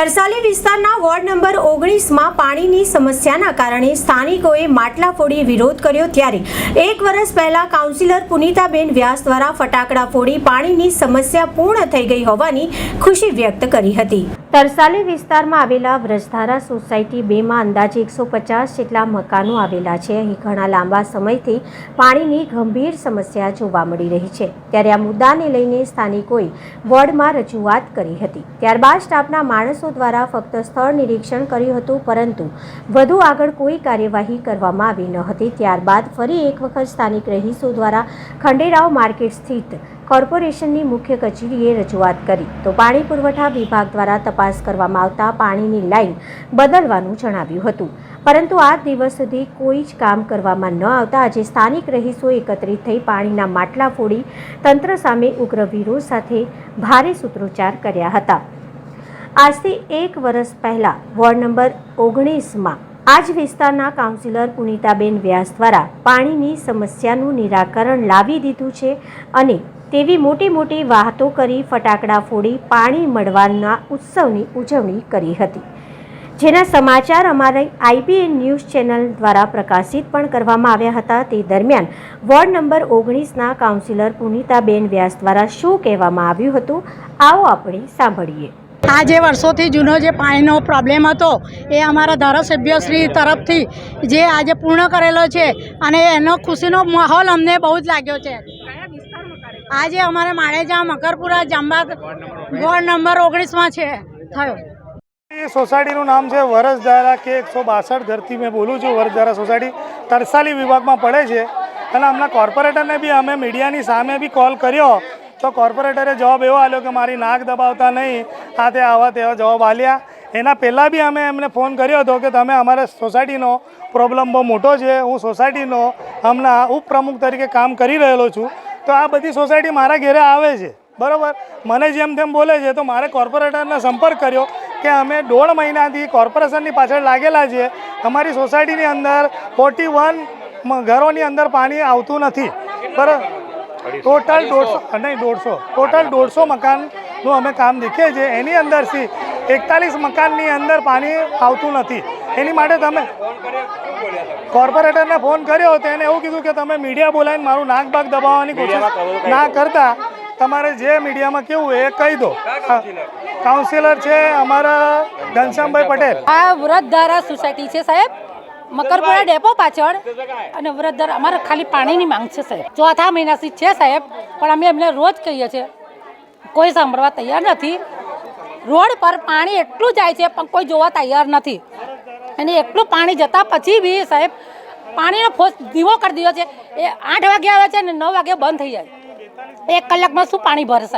તરસાલી વિસ્તારના ward number ઓગણીસમાં પાણીની સમસ્યાના કારણે સ્થાનિકોએ માટલા ફોડી વિરોધ કર્યો ત્યારે એક વર્ષ પહેલા કાઉન્સિલર પુનિતાબેન વ્યાસ દ્વારા ફટાકડા ફોડી પાણીની સમસ્યા પૂર્ણ થઈ ગઈ હોવાની ખુશી વ્યક્ત કરી હતી. તરસાલી વિસ્તારમાં આવેલા વ્રજધારા સોસાયટી બેમાં અંદાજે એકસો પચાસ જેટલા મકાનો આવેલા છે. અહીં ઘણા લાંબા સમયથી પાણીની ગંભીર સમસ્યા જોવા મળી રહી છે. ત્યારે આ મુદ્દાને લઈને સ્થાનિકોએ વોર્ડમાં રજૂઆત કરી હતી. ત્યારબાદ સ્ટાફના માણસો દ્વારા ફક્ત સ્થળ નિરીક્ષણ કર્યું હતું, પરંતુ વધુ આગળ કોઈ કાર્યવાહી કરવામાં આવી ન હતી. ત્યારબાદ ફરી એક વખત સ્થાનિક રહીશો દ્વારા ખંડેરાવ માર્કેટ સ્થિત કોર્પોરેશનની મુખ્ય કચેરીએ રજૂઆત કરી. તો પાણી પુરવઠા વિભાગ દ્વારા તપાસ કરવામાં આવતા પાણીની લાઈન બદલવાનું જણાવ્યું હતું. પરંતુ આ દિવસ સુધી કોઈ જ કામ કરવામાં ન આવતા આજે સ્થાનિક રહીશો એકત્રિત થઈ પાણીના માટલા ફોડી તંત્ર સામે ઉગ્ર વિરોધ સાથે ભારે સૂત્રોચ્ચાર કર્યા હતા. આજથી એક વર્ષ પહેલા, વોર્ડ નંબર ઓગણીસમાં આ જ વિસ્તારના કાઉન્સિલર પુનિતાબેન વ્યાસ દ્વારા પાણીની સમસ્યાનું નિરાકરણ લાવી દીધું છે અને તેવી મોટી મોટી વાતો કરી ફટાકડા ફોડી પાણી મળવાના ઉત્સવની ઉજવણી કરી હતી. જેના સમાચાર અમારી આઈબીએન ન્યૂઝ ચેનલ દ્વારા પ્રકાશિત પણ કરવામાં આવ્યા હતા. તે દરમિયાન વોર્ડ નંબર ઓગણીસના કાઉન્સિલર પુનિતાબેન વ્યાસ દ્વારા શું કહેવામાં આવ્યું હતું, આવો આપણે સાંભળીએ. આ જે વર્ષોથી જૂનો જે પાણીનો પ્રોબ્લેમ હતો, એ અમારા ધારાસભ્યશ્રી તરફથી જે આજે પૂર્ણ કરેલો છે અને એનો ખુશીનો માહોલ અમને બહુ જ લાગ્યો છે. આજે અમારે માણેજા મકરપુરા જાંબા વોર્ડ નંબર ઓગણીસમાં છે. થયો. એ સોસાયટીનું નામ છે વરસધારા કે એકસો બાસઠ ધરતી મેં બોલું છું વરસધારા સોસાયટી તરસાલી વિભાગમાં પડે છે. અને હમણાં કોર્પોરેટરને બી અમે મીડિયાની સામે બી કોલ કર્યો. તો કોર્પોરેટરે જવાબ એવો આપ્યો કે મારી નાક દબાવતા નહીં આ તે આવા તેવા જવાબ આલ્યા એના પહેલાં બી અમે એમને ફોન કર્યો હતો કે તમે અમારા સોસાયટીનો પ્રોબ્લેમ બહુ મોટો છે, હું સોસાયટીનો હમણાં ઉપપ્રમુખ તરીકે કામ કરી રહેલો છું. તો આ બધી સોસાયટી મારા ઘેરે આવે છે. બરાબર? મને જેમ તેમ બોલે છે, તો મારે કોર્પોરેટરને સંપર્ક કર્યો કે અમે દોઢ મહિનાથી કોર્પોરેશનની પાછળ લાગેલા છીએ. અમારી સોસાયટીની અંદર ફોર્ટી વન ઘરોની અંદર પાણી આવતું નથી. બરાબર ટોટલ દોઢસો, નહીં, દોઢસો ટોટલ દોઢસો મકાનનું અમે કામ દેખીએ છીએ. એની અંદરથી એકતાલીસ મકાનની અંદર પાણી આવતું નથી. એની માટે તમે કોર્પોરેટરને ફોન કર્યો તો એને એવું કીધું કે તમે મીડિયા બોલાવીને મારું નાક બાગ દબાવવાની કોશિશ ના કરતા તમારે જે મીડિયામાં કેવું એ કહી દો. કાઉન્સિલર છે અમારા ઘનશ્યામભાઈ પટેલ. આ વ્રતધારા સોસાયટી છે સાહેબ. મકરપુરા ડેપો પાછળ. અને વ્રતધારા અમારે ખાલી પાણીની માંગ છે સાહેબ. ચોથા મહિનાથી છે સાહેબ પણ અમે એમને રોજ કહીએ છીએ કોઈ સાંભળવા તૈયાર નથી. રોડ પર પાણી એટલું જાય છે પણ કોઈ જોવા તૈયાર નથી. અને એટલું પાણી જતા પછી બી સાહેબ, પાણીનો ફોસ દીવો કરી દીધો છે. એ આઠ વાગે આવે છે અને નવ વાગે બંધ થઈ જાય. એક કલાકમાં શું પાણી ભરશે?